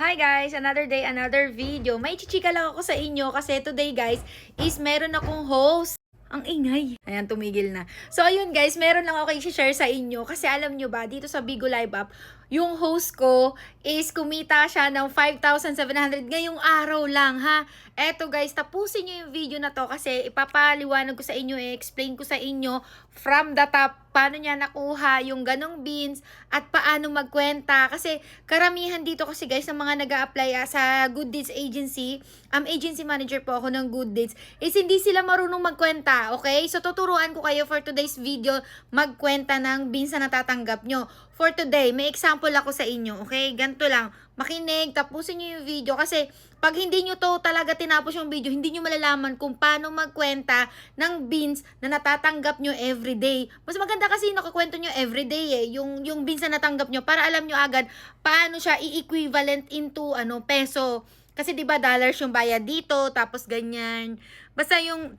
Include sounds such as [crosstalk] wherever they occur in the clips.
Hi guys! Another day, another video. May chichika lang ako sa inyo kasi today guys is meron akong host. Ang ingay. Ayan, tumigil na. So, ayun guys, meron lang ako i-share sa inyo kasi alam nyo ba, dito sa Bigo Live App, yung host ko is kumita siya ng 5,700 ngayong araw lang, ha? Eto guys, tapusin nyo yung video na to kasi ipapaliwanag ko sa inyo, i-explain ko sa inyo from the top paano niya nakuha yung ganong beans at paano magkwenta. Kasi karamihan dito kasi guys ng mga nag apply sa Good Deeds Agency, um, agency manager po ako ng Good Deeds, is hindi sila marunong magkwenta, okay? So tuturuan ko kayo for today's video magkwenta ng beans na natatanggap nyo. For today, may example ako sa inyo, okay? Ganto lang, makinig, tapusin nyo yung video kasi pag hindi nyo to talaga tinapos yung video, hindi nyo malalaman kung paano magkwenta ng beans na natatanggap nyo everyday. Mas maganda kasi nakakwento nyo everyday eh, yung, yung beans na natanggap nyo para alam nyo agad paano siya i-equivalent into ano peso. Kasi 'di ba dollars yung bayad dito, tapos ganyan. Basta yung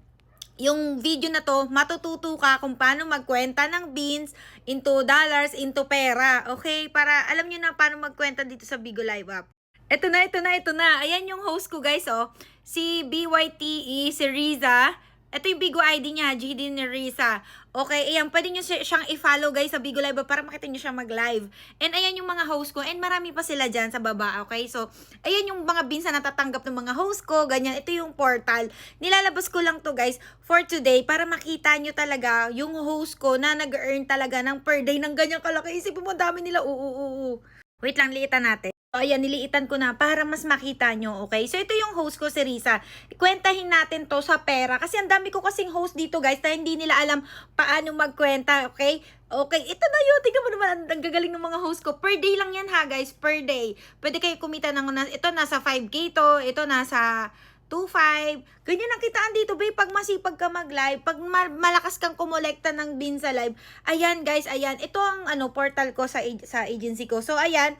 yung video na to, matututo ka kung paano magkwenta ng beans into dollars, into pera. Okay? Para alam nyo na paano magkwenta dito sa Bigo Live App. Ito na, ito na, ito na. Ayan yung host ko guys, oh. Si BYTE, si Riza. Ito yung Bigo ID niya, GD ni Riza. Okay, ayan, pwede nyo siya- siyang i-follow guys sa Bigo Live para makita nyo siya mag-live. And ayan yung mga host ko, and marami pa sila dyan sa baba, okay? So, ayan yung mga beans na natatanggap ng mga host ko, ganyan. Ito yung portal. Nilalabas ko lang to guys for today para makita nyo talaga yung host ko na nag-earn talaga ng per day ng ganyang kalaki. Isipin mo, dami nila, uu, uu. Wait lang, liitan natin. Ayan, niliitan ko na para mas makita nyo, okay? So, ito yung host ko, si Risa. Kwentahin natin to sa pera. Kasi ang dami ko kasing host dito, guys, na hindi nila alam paano magkwenta, okay? Okay, ito na yun. Tingnan mo naman, ang, gagaling ng mga host ko. Per day lang yan, ha, guys? Per day. Pwede kayo kumita ng, ito nasa 5K to, ito nasa 2.5. Ganyan ang kitaan dito, babe. Pag masipag ka mag-live, pag ma- malakas kang kumolekta ng bin sa live, ayan, guys, ayan. Ito ang ano portal ko sa, sa agency ko. So, ayan.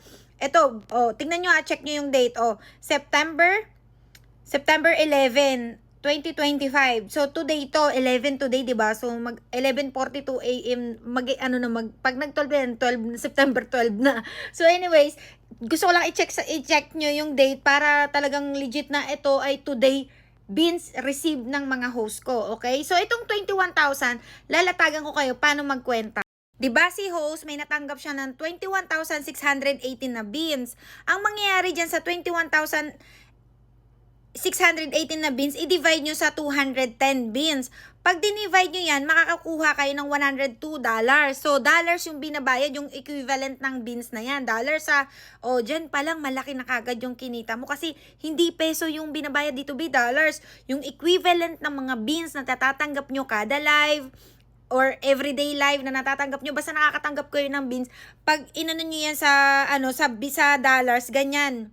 Ito, oh, tingnan nyo ha, check nyo yung date. Oh, September, September 11, 2025. So, today to, 11 today, di ba? So, mag 11.42 a.m., mag, ano na, mag, pag nag-12 yan, 12, September 12 na. [laughs] So, anyways, gusto ko lang i-check, sa, i-check nyo yung date para talagang legit na ito ay today beans received ng mga host ko, okay? So, itong 21,000, lalatagan ko kayo paano magkwenta. 'Di ba si host may natanggap siya ng 21,618 na beans. Ang mangyayari diyan sa 21,000 618 na beans, i-divide nyo sa 210 beans. Pag dinivide nyo yan, makakakuha kayo ng 102 dollars. So, dollars yung binabayad, yung equivalent ng beans na yan. Dollars sa, oh, dyan pa lang, malaki na kagad yung kinita mo. Kasi, hindi peso yung binabayad dito, be dollars. Yung equivalent ng mga beans na tatatanggap nyo kada live, or everyday live na natatanggap nyo, basta nakakatanggap kayo ng beans, pag inano nyo yan sa, ano, sa, sa dollars, ganyan.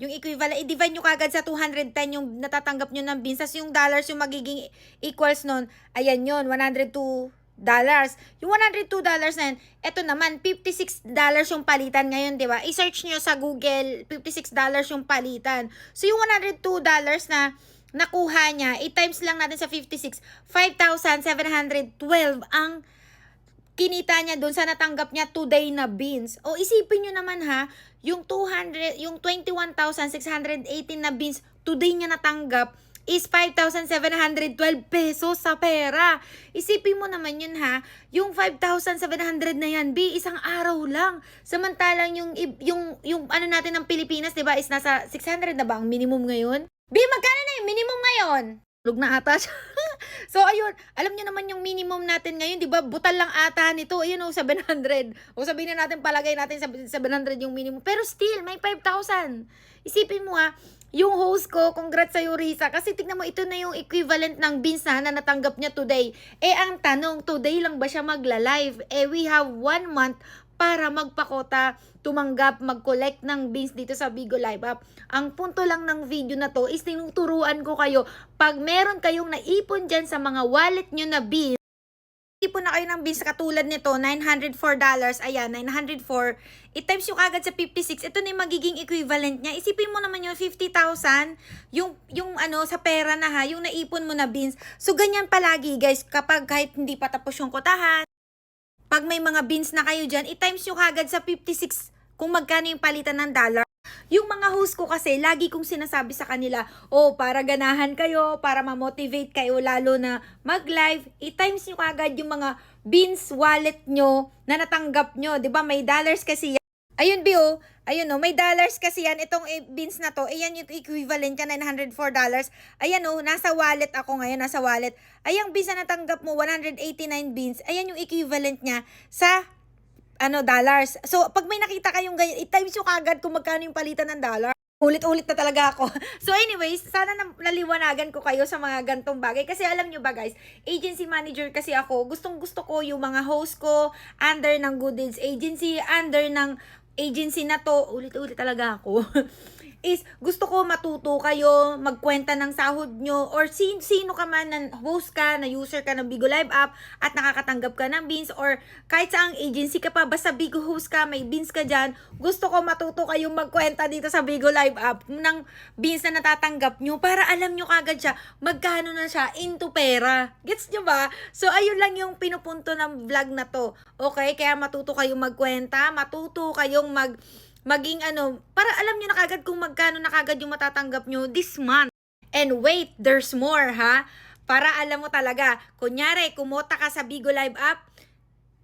Yung equivalent, i-divide nyo kagad sa 210 yung natatanggap nyo ng beans. Tapos yung dollars yung magiging equals nun, ayan yun, 102 dollars. Yung 102 dollars na yan, eto naman, 56 dollars yung palitan ngayon, di ba? I-search nyo sa Google, 56 dollars yung palitan. So, yung 102 dollars na nakuha niya, i-times lang natin sa 56, 5,712 ang kinita niya doon sa natanggap niya today na beans. O isipin niyo naman ha, yung 200, yung 21,618 na beans today niya natanggap is 5,712 pesos sa pera. Isipin mo naman yun ha, yung 5,700 na yan, B, isang araw lang. Samantalang yung, yung, yung ano natin ng Pilipinas, di ba, is nasa 600 na ba ang minimum ngayon? B, magkano na yung minimum ngayon? Lug na ata siya. [laughs] so, ayun. Alam niyo naman yung minimum natin ngayon, di ba? Butal lang ata nito. Ayun, oh, 700. O sabihin na natin, palagay natin sa 700 yung minimum. Pero still, may 5,000. Isipin mo ha, yung host ko, congrats sa'yo, Risa. Kasi tignan mo, ito na yung equivalent ng beans na, na natanggap niya today. Eh, ang tanong, today lang ba siya magla-live? Eh, we have one month para magpakota, tumanggap, mag-collect ng beans dito sa Bigo Live App. Ang punto lang ng video na to is tinuturuan ko kayo, pag meron kayong naipon dyan sa mga wallet nyo na beans, ipon na kayo ng beans katulad nito, $904, ayan, 904, i-times yung agad sa 56, ito na yung magiging equivalent niya. Isipin mo naman yung 50,000, yung, yung ano, sa pera na ha, yung naipon mo na beans. So, ganyan palagi guys, kapag kahit hindi pa tapos yung kotahan, pag may mga beans na kayo dyan, i-times nyo kagad sa 56 kung magkano yung palitan ng dollar. Yung mga host ko kasi, lagi kong sinasabi sa kanila, oh, para ganahan kayo, para ma-motivate kayo lalo na mag-live, i-times nyo kagad yung mga beans wallet nyo na natanggap nyo. ba May dollars kasi. Ayun, Bio. Ayun, no. May dollars kasi yan. Itong eh, beans na to. Ayan yung equivalent ka, $904. Ayan, no. Nasa wallet ako ngayon. Nasa wallet. Ayang beans na natanggap mo, 189 beans. Ayan yung equivalent niya sa ano, dollars. So, pag may nakita kayong ganyan, i-times nyo kagad kung magkano yung palitan ng dollar. Ulit-ulit na talaga ako. [laughs] So anyways, sana na, naliwanagan ko kayo sa mga gantong bagay. Kasi alam nyo ba guys, agency manager kasi ako. Gustong gusto ko yung mga host ko under ng Good Deeds Agency, under ng agency na to. Ulit-ulit talaga ako. [laughs] is gusto ko matuto kayo, magkwenta ng sahod nyo, or sin, sino ka man na host ka, na user ka ng Bigo Live app, at nakakatanggap ka ng beans, or kahit saang agency ka pa, basta Bigo host ka, may beans ka dyan, gusto ko matuto kayong magkwenta dito sa Bigo Live app ng beans na natatanggap nyo, para alam nyo kagad siya, magkano na siya into pera. Gets nyo ba? So, ayun lang yung pinupunto ng vlog na to. Okay? Kaya matuto kayong magkwenta, matuto kayong mag maging ano, para alam nyo na kagad kung magkano na kagad yung matatanggap nyo this month. And wait, there's more ha. Para alam mo talaga, kunyari, kumota ka sa Bigo Live app,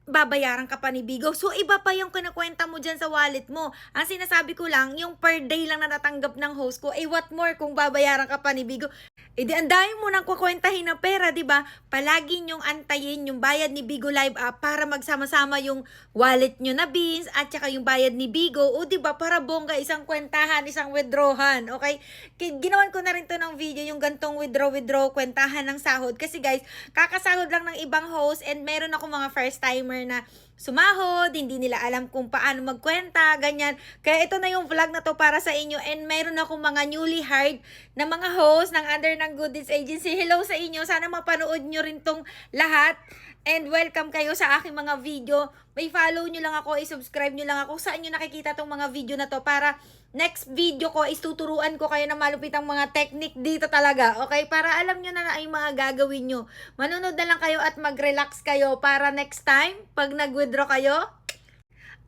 babayaran ka pa ni Bigo. So, iba pa yung kinakwenta mo dyan sa wallet mo. Ang sinasabi ko lang, yung per day lang na natanggap ng host ko, eh what more kung babayaran ka pa ni Bigo? Eh di, ang dami mo nang kukwentahin na pera, di ba? Palagi nyong antayin yung bayad ni Bigo Live app para magsama-sama yung wallet nyo na beans at saka yung bayad ni Bigo. O di ba para bongga isang kwentahan, isang withdrawan, okay? Ki- Ginawan ko na rin to ng video yung gantong withdraw, withdraw, kwentahan ng sahod. Kasi guys, kakasahod lang ng ibang host and meron ako mga first timer na sumahod, hindi nila alam kung paano magkwenta, ganyan. Kaya ito na yung vlog na to para sa inyo and meron akong mga newly hired na mga host ng under ng Good Deeds Agency. Hello sa inyo, sana mapanood nyo rin tong lahat. And welcome kayo sa aking mga video. May follow nyo lang ako, i-subscribe nyo lang ako. Saan nyo nakikita tong mga video na to para next video ko is tuturuan ko kayo ng malupitang mga technique dito talaga. Okay? Para alam nyo na na ay mga gagawin nyo. Manunod na lang kayo at mag-relax kayo para next time, pag nag-withdraw kayo,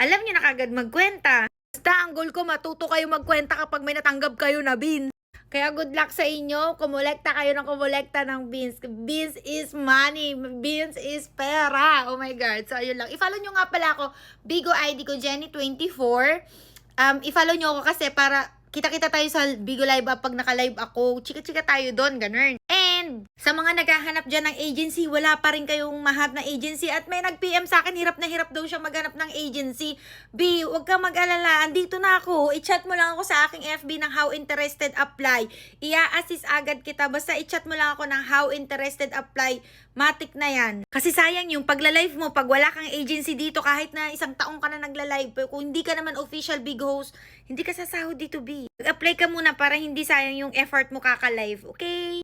alam nyo na kagad magkwenta. Basta ang goal ko, matuto kayo magkwenta kapag may natanggap kayo na beans. Kaya good luck sa inyo. Kumulekta kayo ng kumulekta ng beans. Beans is money. Beans is pera. Oh my God. So, ayun lang. I-follow nyo nga pala ako. Bigo ID ko, Jenny24. Um, i-follow nyo ako kasi para kita-kita tayo sa Bigo Live pag naka-live ako. Chika-chika tayo doon. Ganun. Sa mga naghahanap dyan ng agency, wala pa rin kayong mahanap na agency at may nag-PM sa akin, hirap na hirap daw siya maghanap ng agency. B, huwag kang mag-alala, andito na ako. I-chat mo lang ako sa aking FB ng How Interested Apply. Ia-assist agad kita. Basta i-chat mo lang ako ng How Interested Apply. Matik na yan. Kasi sayang yung pagla-live mo, pag wala kang agency dito, kahit na isang taong ka na nagla-live, kung hindi ka naman official big host, hindi ka sasahod dito, B. Apply ka muna para hindi sayang yung effort mo kaka-live, okay?